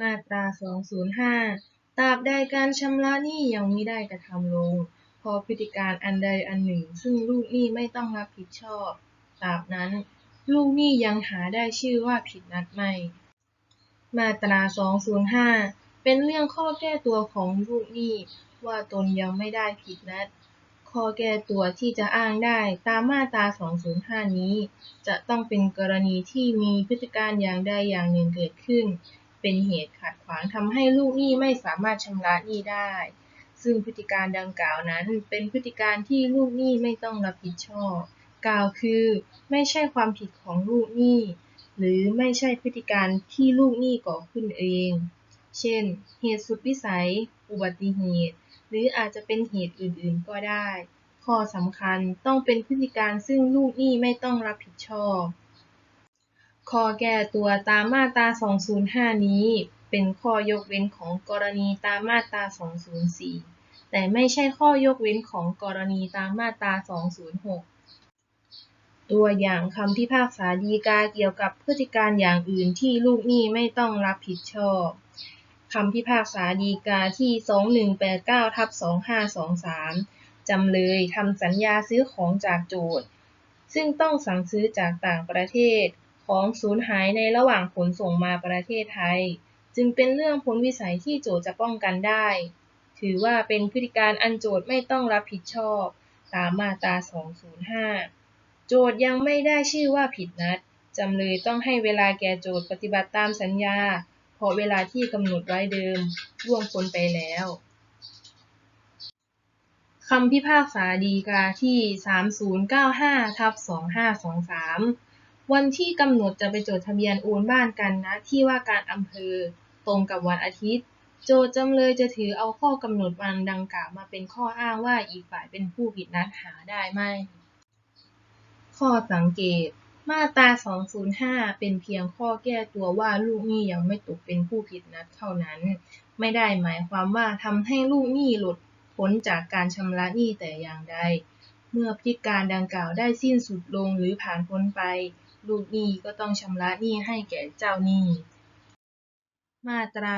มาตรา 205 ตราบใดการชำระหนี้ยังมิได้กระทำลงพราะพฤติการอันใดอันหนึ่ง ซึ่งลูกหนี้ไม่ต้องรับผิดชอบ ตราบนั้น ลูกหนี้ยังหาได้ชื่อว่าผิดนัดไม่ มาตรา 205 เป็นเรื่องข้อแก้ตัวของลูกหนี้ว่าตนยังไม่ได้ผิดนัด ข้อแก้ตัวที่จะอ้างได้ตามมาตรา 205 นี้ จะต้องเป็นกรณีที่มีพฤติการอย่างใดอย่างหนึ่งเกิดขึ้น เป็นเหตุขัดขวางทำให้ลูกหนี้ไม่สามารถชำระหนี้ได้ ซึ่งพฤติการดังกล่าวนั้นเป็นพฤติการที่ลูกหนี้ไม่ต้องรับผิดชอบ กล่าวคือ ไม่ใช่ความผิดของลูกหนี้ หรือไม่ใช่พฤติการที่ลูกหนี้ก่อขึ้นเอง เช่น เหตุสุดวิสัย อุบัติเหตุ หรืออาจจะเป็นเหตุอื่นๆก็ได้ ข้อสำคัญต้องเป็นพฤติการซึ่งลูกหนี้ไม่ต้องรับผิดชอบ ข้อแก้ตัวตามมาตรา 205 นี้ เป็นข้อยกเว้นของกรณีตามมาตรา 204 แต่ไม่ใช่ข้อยกเว้นของกรณีตามมาตรา 206 ตัวอย่างคำพิพากษาฎีกาเกี่ยวกับพฤติการอย่างอื่นที่ลูกหนี้ไม่ต้องรับผิดชอบคำพิพากษาฎีกาที่ 2189ทับ2523 จำเลยทำสัญญาซื้อของจากโจทก์ซึ่งต้องสั่งซื้อจากต่างประเทศ ของสูญหายในระหว่างขนส่งมาประเทศไทย จึงเป็นเรื่องพ้นวิสัยที่โจทจะป้องกันได้ ถือว่าเป็นพฤติการอันโจทไม่ต้องรับผิดชอบ ตามมาตรา 205 โจทยังไม่ได้ชื่อว่าผิดนัดจำเลยต้องให้เวลาแก่โจทปฏิบัติตามสัญญา เพราะเวลาที่กำหนดไว้เดิมล่วงพ้นไปแล้วคำพิพากษาฎีกาที่ 3095ทับ2523 วันที่กำหนดจะไปจดทะเบียนโอนบ้านกันณที่ว่าการอำเภอตรงกับวันอาทิตย์ โจทก์จำเลยจะถือเอาข้อกำหนดวันดังกล่าวมาเป็นข้ออ้างว่าอีกฝ่ายเป็นผู้ผิดนัดหาได้ไหม ข้อสังเกต มาตรา 205 เป็นเพียงข้อแก้ตัวว่าลูกหนี้ยังไม่ตกเป็นผู้ผิดนัดเท่านั้น ไม่ได้หมายความว่าทำให้ลูกหนี้หลุดพ้นจากการชำระหนี้แต่อย่างใด เมื่อพฤติการดังกล่าวได้สิ้นสุดลงหรือผ่านพ้นไป ลูกหนี้ก็ต้องชำระหนี้ให้แก่เจ้าหนี้ มาตรา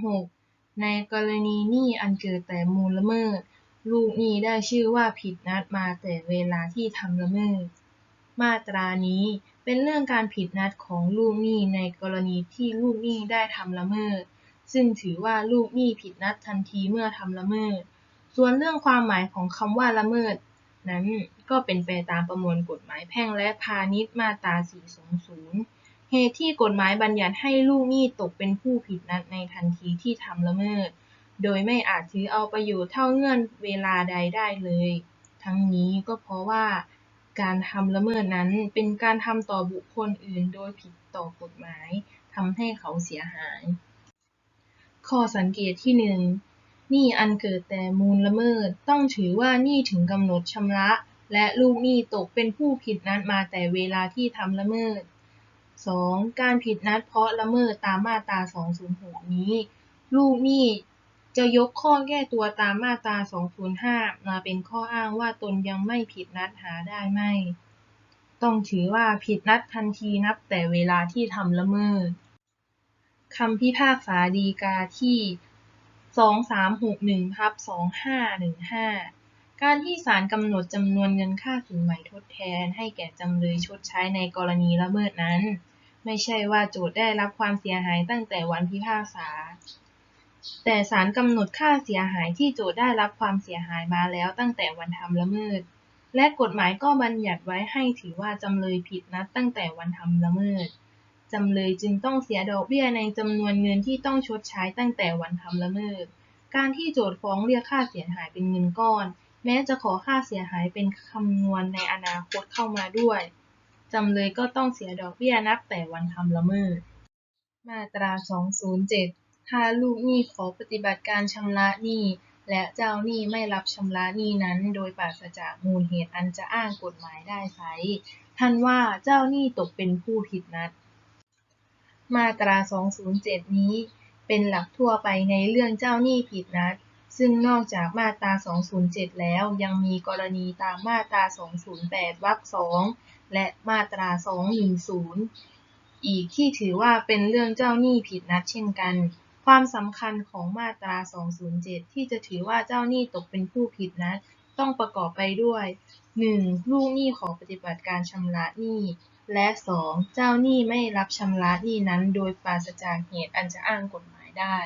206 ในกรณีหนี้อันเกิดแต่มูลละเมิด ลูกหนี้ได้ชื่อว่าผิดนัดมาแต่เวลาที่ทำละเมิด มาตรานี้เป็นเรื่องการผิดนัดของลูกหนี้ในกรณีที่ลูกหนี้ได้ทำละเมิด ซึ่งถือว่าลูกหนี้ผิดนัดทันทีเมื่อทำละเมิด ส่วนเรื่องความหมายของคำว่าละเมิด นั้นก็เป็นไปตามประมวลกฎหมายแพ่งและพาณิชย์มาตรา 420 เหตุที่กฎหมายบัญญัติให้ลูกหนี้ตกเป็นผู้ผิดนัดในทันทีที่ทำละเมิด โดยไม่อาจถือเอาประโยชน์เท่าเงื่อนเวลาใดได้เลย ทั้งนี้ก็เพราะว่าการทำละเมิดนั้นเป็นการทำต่อบุคคลอื่นโดยผิดต่อกฎหมายทำให้เขาเสียหาย ข้อสังเกตที่หนึ่ง หนี้อันเกิดแต่มูลละเมิด ต้องถือว่าหนี้ถึงกำหนดชำระ และลูกหนี้ตกเป็นผู้ผิดนัดมาแต่เวลาที่ทำละเมิด 2. การผิดนัดเพราะละเมิดตามมาตรา 206 นี้ ลูกหนี้จะยกข้อแก้ตัวตามมาตรา 205 มาเป็นข้ออ้างว่าตนยังไม่ผิดนัดหาได้ไม่ ต้องถือว่าผิดนัดทันทีนับแต่เวลาที่ทำละเมิดคำพิพากษาฎีกาที่ 2361ทับ2515การที่ศาลกำหนดจำนวนเงินค่าสินไหม่ทดแทน ให้แก่จำเลยชดใช้ในกรณีละเมิดนั้น ไม่ใช่ว่าโจทก์ได้รับความเสียหายตั้งแต่วันพิพากษา แต่ศาลกำหนดค่าเสียหายที่โจทก์ได้รับความเสียหายมาแล้วตั้งแต่วันทำละเมิด และกฎหมายก็บัญญัติไว้ให้ถือว่าจำเลยผิดนัดตั้งแต่วันทำละเมิด จำเลยจึงต้องเสียดอกเบี้ยในจำนวนเงินที่ต้องชดใช้ตั้งแต่วันทำละเมิด การที่โจทก์ฟ้องเรียกค่าเสียหายเป็นเงินก้อน แม้จะขอค่าเสียหายเป็นคำนวณในอนาคตเข้ามาด้วยจำเลยก็ต้องเสียดอกเบี้ยนับแต่วันทำละเมิด มาตรา 207 ถ้าลูกหนี้ขอปฏิบัติการชำระหนี้และเจ้าหนี้ไม่รับชำระหนี้นั้น โดยปราศจากมูลเหตุอันจะอ้างกฎหมายได้ไซร้ท่านว่าเจ้าหนี้ตกเป็นผู้ผิดนัด มาตรา 207 นี้ เป็นหลักทั่วไปในเรื่องเจ้าหนี้ผิดนัด ซึ่งนอกจากมาตรา 207 แล้วยังมีกรณีตามมาตรา 208 วรรค 2 และมาตรา 210 อีกที่ถือว่าเป็นเรื่องเจ้าหนี้ผิดนัดเช่นกัน ความสำคัญของมาตรา 207 ที่จะถือว่าเจ้าหนี้ตกเป็นผู้ผิดนัด ต้องประกอบไปด้วย 1. ลูกหนี้ขอปฏิบัติการชำระหนี้ และ 2. เจ้าหนี้ไม่รับชำระหนี้นั้นโดยปราศจากเหตุอันจะอ้างกฎหมายได้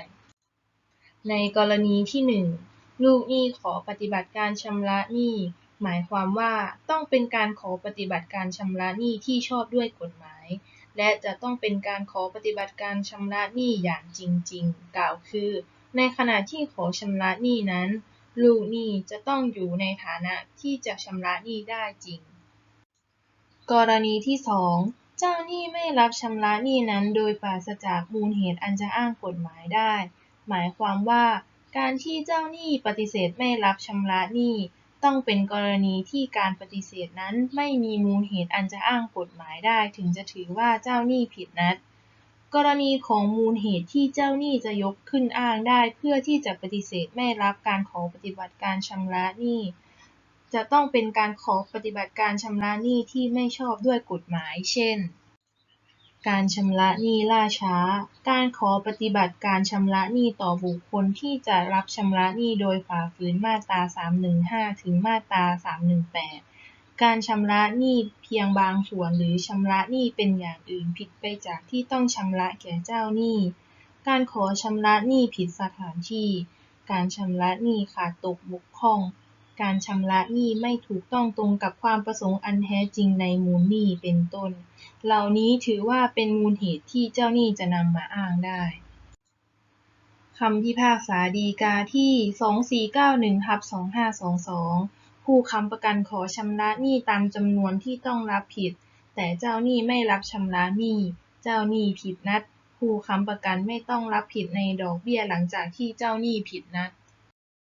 ในกรณีที่1ลูกหนี้ขอปฏิบัติการชำระหนี้หมายความว่าต้องเป็นการขอปฏิบัติการชำระหนี้ที่ชอบด้วยกฎหมาย และจะต้องเป็นการขอปฏิบัติการชำระหนี้อย่างจริง ๆ กล่าวคือ ในขณะที่ขอชำระหนี้นั้น ลูกหนี้จะต้องอยู่ในฐานะที่จะชำระหนี้ได้จริง กรณีที่2เจ้าหนี้ไม่รับชำระหนี้นั้นโดยปราศจากมูลเหตุอันจะอ้างกฎหมายได้ หมายความว่า การที่เจ้าหนี้ปฏิเสธไม่รับชำระหนี้ ต้องเป็นกรณีที่การปฏิเสธนั้นไม่มีมูลเหตุอันจะอ้างกฎหมายได้ ถึงจะถือว่าเจ้าหนี้ผิดนัด กรณีของมูลเหตุที่เจ้าหนี้จะยกขึ้นอ้างได้ เพื่อที่จะปฏิเสธไม่รับการขอปฏิบัติการชำระหนี้ จะต้องเป็นการขอปฏิบัติการชำระหนี้ที่ไม่ชอบด้วยกฎหมาย เช่น การชำระหนี้ล่าช้า การขอปฏิบัติการชำระหนี้ต่อบุคคลที่จะรับชำระหนี้โดยฝ่าฝืนมาตรา 315 ถึงมาตรา 318 การชำระหนี้เพียงบางส่วนหรือชำระหนี้เป็นอย่างอื่นผิดไปจากที่ต้องชำระแก่เจ้าหนี้ การขอชำระหนี้ผิดสถานที่ การชำระหนี้ขาดตกบกพร่อง การชำระหนี้ไม่ถูกต้องตรงกับความประสงค์อันแท้จริงในมูลหนี้เป็นต้น เหล่านี้ถือว่าเป็นมูลเหตุที่เจ้าหนี้จะนำมาอ้างได้คำพิพากษาฎีกาที่ 2491-2522 ผู้ค้ำประกันขอชำระหนี้ตามจำนวนที่ต้องรับผิด แต่เจ้าหนี้ไม่รับชำระหนี้ เจ้าหนี้ผิดนัด ผู้ค้ำประกันไม่ต้องรับผิดในดอกเบี้ยหลังจากที่เจ้าหนี้ผิดนัด